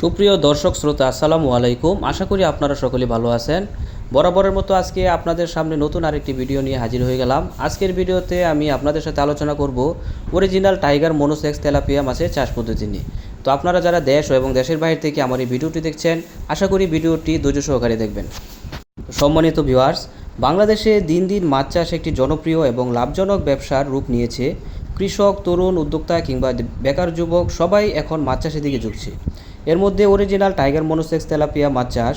সুপ্রিয় দর্শক শ্রোতা, আসসালামু আলাইকুম। আশা করি আপনারা সকলে ভালো আছেন। বরাবরের মতো আজকে আপনাদের সামনে নতুন আরেকটি ভিডিও নিয়ে হাজির হয়ে গেলাম। আজকের ভিডিওতে আমি আপনাদের সাথে আলোচনা করব অরিজিনাল টাইগার মনোসেক্স তেলাপিয়া মাছের চাষ পদ্ধতি নিয়ে। তো আপনারা যারা দেশ এবং দেশের বাইরে থেকে আমার এই ভিডিওটি দেখছেন, আশা করি ভিডিওটি ধৈর্য সহকারে দেখবেন। সম্মানিত ভিউয়ার্স বাংলাদেশে দিন দিন মাছ চাষ একটি জনপ্রিয় এবং লাভজনক ব্যবসার রূপ নিয়েছে। কৃষক, তরুণ, উদ্যোক্তা কিংবা বেকার যুবক সবাই এখন মাছ চাষের দিকে ঝুঁকছে। এর মধ্যে অরিজিনাল টাইগার মনোসেক্স তেলাপিয়া মাছ চাষ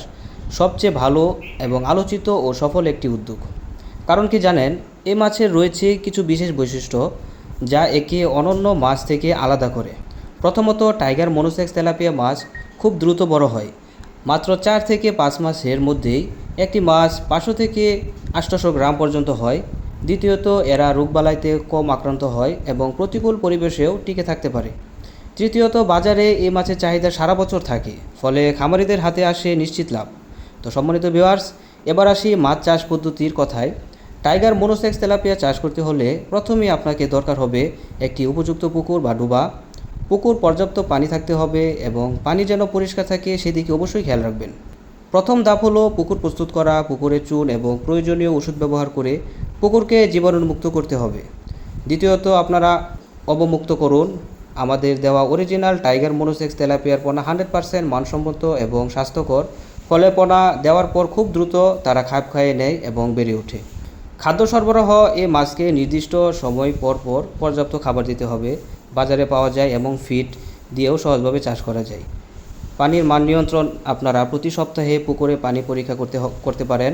সবচেয়ে ভালো এবং আলোচিত ও সফল একটি উদ্যোগ। কারণ কি জানেন, এ মাছের রয়েছে কিছু বিশেষ বৈশিষ্ট্য যা একে অনন্য মাছ থেকে আলাদা করে। প্রথমত টাইগার মনোসেক্স তেলাপিয়া মাছ খুব দ্রুত বড় হয়। মাত্র চার থেকে পাঁচ মাসের মধ্যেই একটি মাছ পাঁচশো থেকে আটশোশো গ্রাম পর্যন্ত হয়। দ্বিতীয়ত, এরা রোগবালাইতে কম আক্রান্ত হয় এবং প্রতিকূল পরিবেশেও টিকে থাকতে পারে। তৃতীয়ত, বাজারে এই মাছের চাহিদা সারা বছর থাকে, ফলে খামারিদের হাতে আসে নিশ্চিত লাভ। তো সম্মানিত ভিউয়ার্স এবার আসি মাছ চাষ পদ্ধতির কথায়। টাইগার মনোসেক্স তেলাপিয়া চাষ করতে হলে প্রথমেই আপনাকে দরকার হবে একটি উপযুক্ত পুকুর বা ডুবা। পুকুর পর্যাপ্ত পানি থাকতে হবে এবং পানি যেন পরিষ্কার থাকে সেদিকে অবশ্যই খেয়াল রাখবেন। প্রথম ধাপ হলো পুকুর প্রস্তুত করা পুকুরে চুন এবং প্রয়োজনীয় ওষুধ ব্যবহার করে পুকুরকে জীবাণুমুক্ত করতে হবে। দ্বিতীয়ত, আপনারা অবমুক্ত করুন আমাদের দেওয়া অরিজিনাল টাইগার মনোসেক্স তেলাপিয়ার পোনা হান্ড্রেড পার্সেন্ট মানসম্মত এবং স্বাস্থ্যকর। ফলে পোনা দেওয়ার পর খুব দ্রুত তারা খাপ খাইয়ে নেয় এবং বেড়ে ওঠে। খাদ্য সরবরাহ এ মাছকে নির্দিষ্ট সময় পর পর পর্যাপ্ত খাবার দিতে হবে। বাজারে পাওয়া যায় এবং ফিড দিয়েও সহজভাবে চাষ করা যায়। পানির মান নিয়ন্ত্রণ আপনারা প্রতি সপ্তাহে পুকুরে পানি পরীক্ষা করতে করতে পারেন।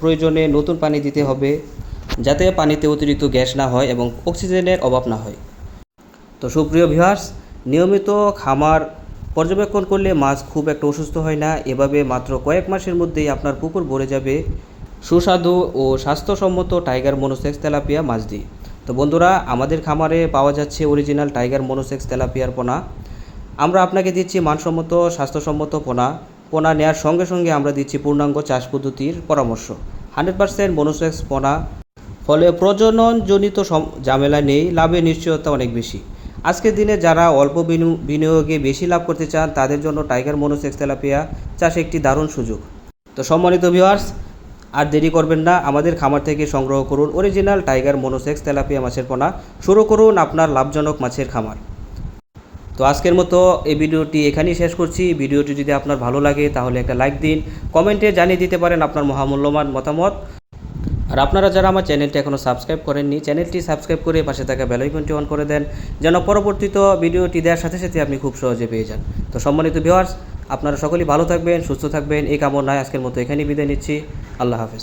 প্রয়োজনে নতুন পানি দিতে হবে, যাতে পানিতে অতিরিক্ত গ্যাস না হয় এবং অক্সিজেনের অভাব না হয়। তো সুপ্রিয় ভিউয়ার্স নিয়মিত খামার পর্যবেক্ষণ করলে মাছ খুব একটা অসুস্থ হয় না। এভাবে মাত্র কয়েক মাসের মধ্যেই আপনার পুকুর ভরে যাবে। সুস্বাদু ও স্বাস্থ্যসম্মত টাইগার মনোসেক্স তেলাপিয়া মাছ দিয়ে। তো বন্ধুরা, আমাদের খামারে পাওয়া যাচ্ছে অরিজিনাল টাইগার মনোসেক্স তেলাপিয়ার পোনা। আমরা আপনাকে দিচ্ছি মানসম্মত, স্বাস্থ্যসম্মত পোনা। পোনা নেওয়ার সঙ্গে সঙ্গে আমরা দিচ্ছি পূর্ণাঙ্গ চাষ পদ্ধতির পরামর্শ। হান্ড্রেড পার্সেন্ট মনোসেক্স পোনা। ফলে প্রজননজনিত ঝামেলা নেই, লাভের নিশ্চয়তা অনেক বেশি। আজকের দিনে যারা অল্প বিনিয়োগে বেশি লাভ করতে চান, তাদের জন্য টাইগার মনোসেক্স তেলাপিয়া চাষ একটি দারুণ সুযোগ। তো সম্মানিত ভিউয়ার্স আর দেরি করবেন না, আমাদের খামার থেকে সংগ্রহ করুন অরিজিনাল টাইগার মনোসেক্স তেলাপিয়া মাছের পোনা। শুরু করুন আপনার লাভজনক মাছের খামার। তো আজকের মতো এই ভিডিওটি এখানেই শেষ করছি। ভিডিওটি যদি আপনার ভালো লাগে, তাহলে একটা লাইক দিন। কমেন্টে জানিয়ে দিতে পারেন আপনার মহামূল্যবান মতামত। আর আপনারা যারা আমার চ্যানেলটি এখনও সাবস্ক্রাইব করেননি, চ্যানেলটি সাবস্ক্রাইব করে পাশে থাকা বেলাইকনটি অন করে দেন, যেন পরবর্তীত ভিডিওটি দেওয়ার সাথে সাথে আপনি খুব সহজে পেয়ে যান। তো সম্মানিত ভিউয়ার্স আপনারা সকলেই ভালো থাকবেন, সুস্থ থাকবেন, এই কামনায় আজকের মতো এখানেই বিদায় নিচ্ছি। আল্লাহ হাফেজ।